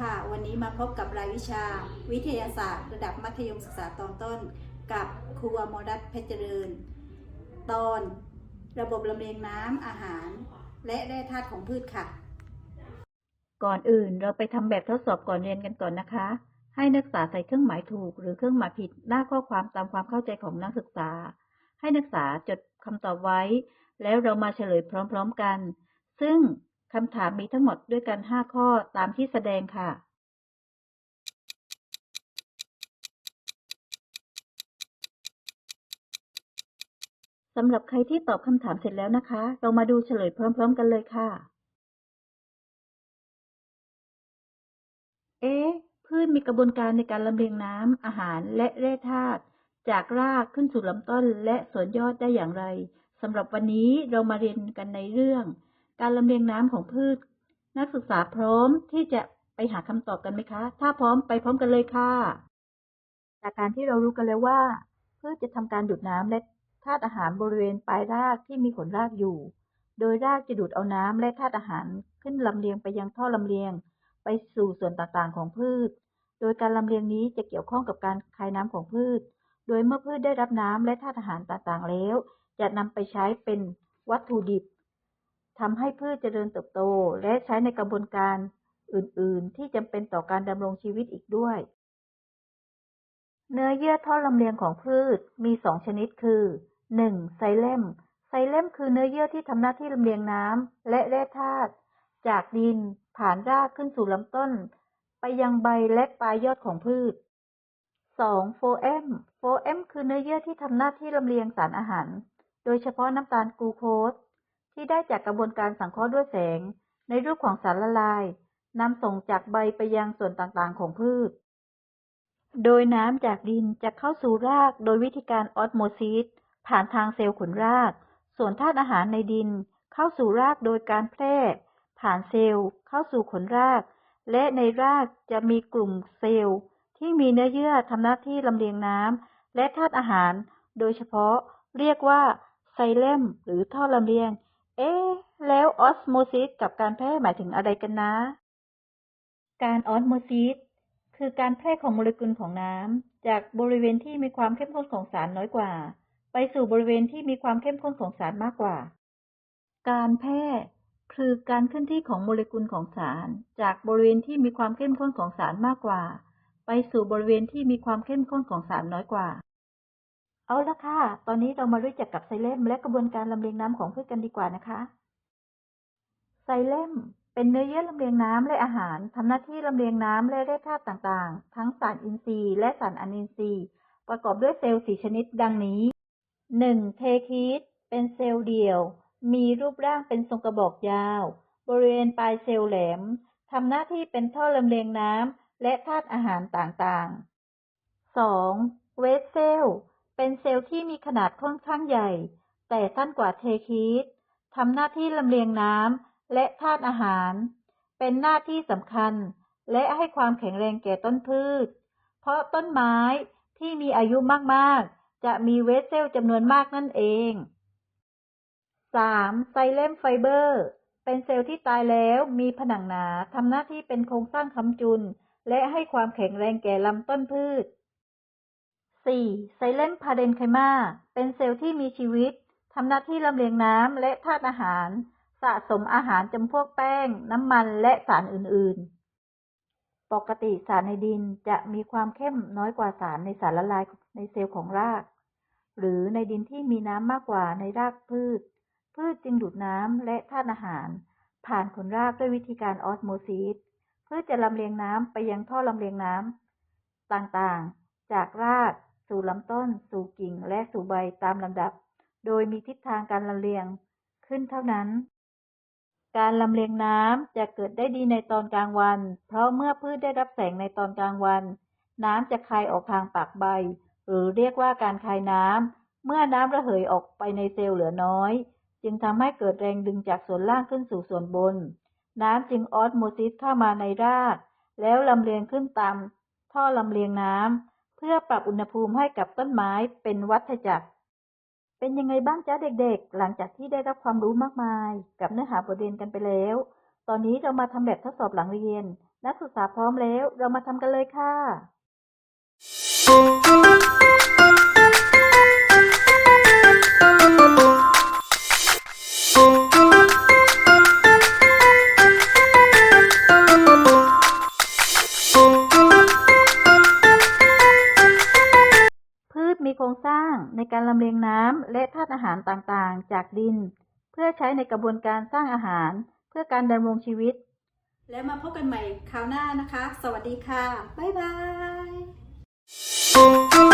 ค่ะ วันนี้มาพบกับรายวิชา วิทยาศาสตร์ระดับมัธยมศึกษาตอนต้น กับครูอมรัตน์เพชรเจริญ ตอน ระบบลำเลียงน้ำอาหาร และแร่ธาตุของพืชค่ะ ก่อนอื่นเราไปทำแบบทดสอบก่อนเรียนกันก่อนนะคะ ให้นักศึกษาใส่เครื่องหมายถูก หรือเครื่องหมายผิดหน้าข้อความตามความเข้าใจของนักศึกษา ให้นักศึกษาจดคำตอบไว้ แล้วเรามาเฉลยพร้อม ๆกัน ซึ่ง คำถามมีทั้งหมดด้วยกัน 5 ข้อตามที่แสดงค่ะ สำหรับใครที่ตอบคำถามเสร็จแล้วนะคะ เรามาดูเฉลยพร้อม ๆ กันเลยค่ะ เอ๊พืชมีกระบวนการในการลำเลียงน้ำอาหารและแร่ธาตุจากรากขึ้นสู่ลำต้นและส่วนยอดได้อย่างไรสำหรับวันนี้เรามาเรียนกันในเรื่อง การลำเลียงน้ำของพืช นักศึกษาพร้อมที่จะไปหาคำตอบกันไหมคะ ถ้าพร้อมไปพร้อมกันเลยค่ะ จากการที่เรารู้กันแล้วว่า พืชจะทำการดูดน้ำและธาตุอาหารบริเวณปลายรากที่มีขนรากอยู่ โดยรากจะดูดเอาน้ำและธาตุอาหารขึ้นลำเลียงไปยังท่อลำเลียง ไปสู่ส่วนต่างๆของพืช โดยการลำเลียงนี้จะเกี่ยวข้องกับการคายน้ำของพืช โดยเมื่อพืชได้รับน้ำและธาตุอาหารต่างๆแล้ว จะนำไปใช้เป็นวัตถุดิบ ทำให้พืชเจริญเติบโต และใช้ในกระบวนการอื่น ๆ ที่จำเป็นต่อการดำรงชีวิตอีกด้วย เนื้อเยื่อท่อลำเลียงของพืชมีสองชนิดคือ 1. ไซเลมไซเลมคือเนื้อเยื่อที่ทำหน้าที่ลำเลียงน้ำและแร่ธาตุจากดินผ่านรากขึ้นสู่ลำต้น ไปยังใบและปลายยอดของพืช 2. โฟเอมโฟเอมคือเนื้อเยื่อที่ทำหน้าที่ลำเลียงสารอาหาร โดยเฉพาะน้ำตาลกลูโคส ที่ได้จากกระบวนการสังเคราะห์ด้วยแสง ในรูปของสารละลายนำส่งจากใบไปยังส่วนต่างๆของพืช โดยน้ำจากดินจะเข้าสู่รากโดยวิธีการออสโมซิสผ่านทางเซลล์ขนราก ส่วนธาตุอาหารในดินเข้าสู่รากโดยการแพร่ ผ่านเซลล์เข้าสู่ขนราก และในรากจะมีกลุ่มเซลล์ ที่มีเนื้อเยื่อทำหน้าที่ลำเลียงน้ำและธาตุอาหาร โดยเฉพาะเรียกว่าไซเลมหรือท่อลำเลียง เอ๊ะ แล้วออสโมซิสกับการแพร่หมายถึงอะไรกันนะ การออสโมซิสคือการแพร่ของโมเลกุลของน้ำจากบริเวณที่มีความเข้มข้นของสารน้อยกว่า ไปสู่บริเวณที่มีความเข้มข้นของสารมากกว่า การแพร่คือการเคลื่อนที่ของโมเลกุลของสาร จากบริเวณที่มีความเข้มข้นของสารมากกว่า ไปสู่บริเวณที่มีความเข้มข้นของสารน้อยกว่า เอาละค่ะ ตอนนี้เรามารู้จักกับไซเลมและกระบวนการลำเลียงน้ำของพืชกันดีกว่านะคะ ไซเลมเป็นเนื้อเยื่อลำเลียงน้ำและอาหารทำหน้าที่ลำเลียงน้ำและแร่ธาตุต่างๆ ทั้งสารอินทรีย์และสารอนินทรีย์ ประกอบด้วยเซลล์สี่ชนิดดังนี้ 1. เทคีสเป็นเซลล์เดี่ยว มีรูปร่างเป็นทรงกระบอกยาว บริเวณปลายเซลล์แหลมทำหน้าที่เป็นท่อลำเลียงน้ำและธาตุอาหารต่างๆ 2. เวสเซล เป็นเซลล์ที่มีขนาดค่อนข้างใหญ่ แต่สั้นกว่าเทคีสทำหน้าที่ลำเลียงน้ำและธาตุอาหาร เป็นหน้าที่สำคัญ และให้ความแข็งแรงแก่ต้นพืช เพราะต้นไม้ที่มีอายุมากๆ จะมีเวสเซลจำนวนมากนั่นเอง 3. ไซเลมไฟเบอร์เป็นเซลล์ที่ตายแล้วมีผนังหนาทำหน้าที่เป็นโครงสร้างค้ำจุน และให้ความแข็งแรงแก่ลำต้นพืช 4. ไซเลมพาเดนไคมาเป็นเซลล์ที่มีชีวิต ทำหน้าที่ลำเลียงน้ำและธาตุอาหาร สะสมอาหารจำพวกแป้ง น้ำมันและสารอื่น ๆ ปกติสารในดินจะมีความเข้มน้อยกว่าสารในสารละลายในเซลล์ของราก หรือในดินที่มีน้ำมากกว่าในรากพืช พืชจึงดูดน้ำและธาตุอาหาร ผ่านขนรากด้วยวิธีการออสโมซิสพืชจะลำเลียงน้ำไปยังท่อลำเลียงน้ำต่างๆ จากราก สู่ลำต้น สู่กิ่งและสู่ใบตามลำดับ โดยมีทิศทางการลำเลียงขึ้นเท่านั้น การลำเลียงน้ำจะเกิดได้ดีในตอนกลางวัน เพราะเมื่อพืชได้รับแสงในตอนกลางวัน น้ำจะคายออกทางปากใบ หรือเรียกว่าการคายน้ำ เมื่อน้ำระเหยออกไปในเซลล์เหลือน้อย จึงทำให้เกิดแรงดึงจากส่วนล่างขึ้นสู่ส่วนบน น้ำจึงออสโมซิสเข้ามาในราก แล้วลำเลียงขึ้นตามท่อลำเลียงน้ำ พื่อปรับอุณหภูมิให้กับต้นไม้เป็นวัฏจักร เป็นยังไงบ้างจ๊ะเด็กๆ หลังจากที่ได้รับความรู้มากมาย กับเนื้อหาบทเรียนกันไปแล้ว ตอนนี้เรามาทำแบบทดสอบหลังเรียน นักศึกษาพร้อมแล้ว เรามาทำกันเลยค่ะ โครงสร้างในการลำเลียงน้ำและธาตุอาหารต่างๆ จากดิน เพื่อใช้ในกระบวนการสร้างอาหารเพื่อการดำรงชีวิต แล้วมาพบกันใหม่คราวหน้านะคะ สวัสดีค่ะ บ๊ายบาย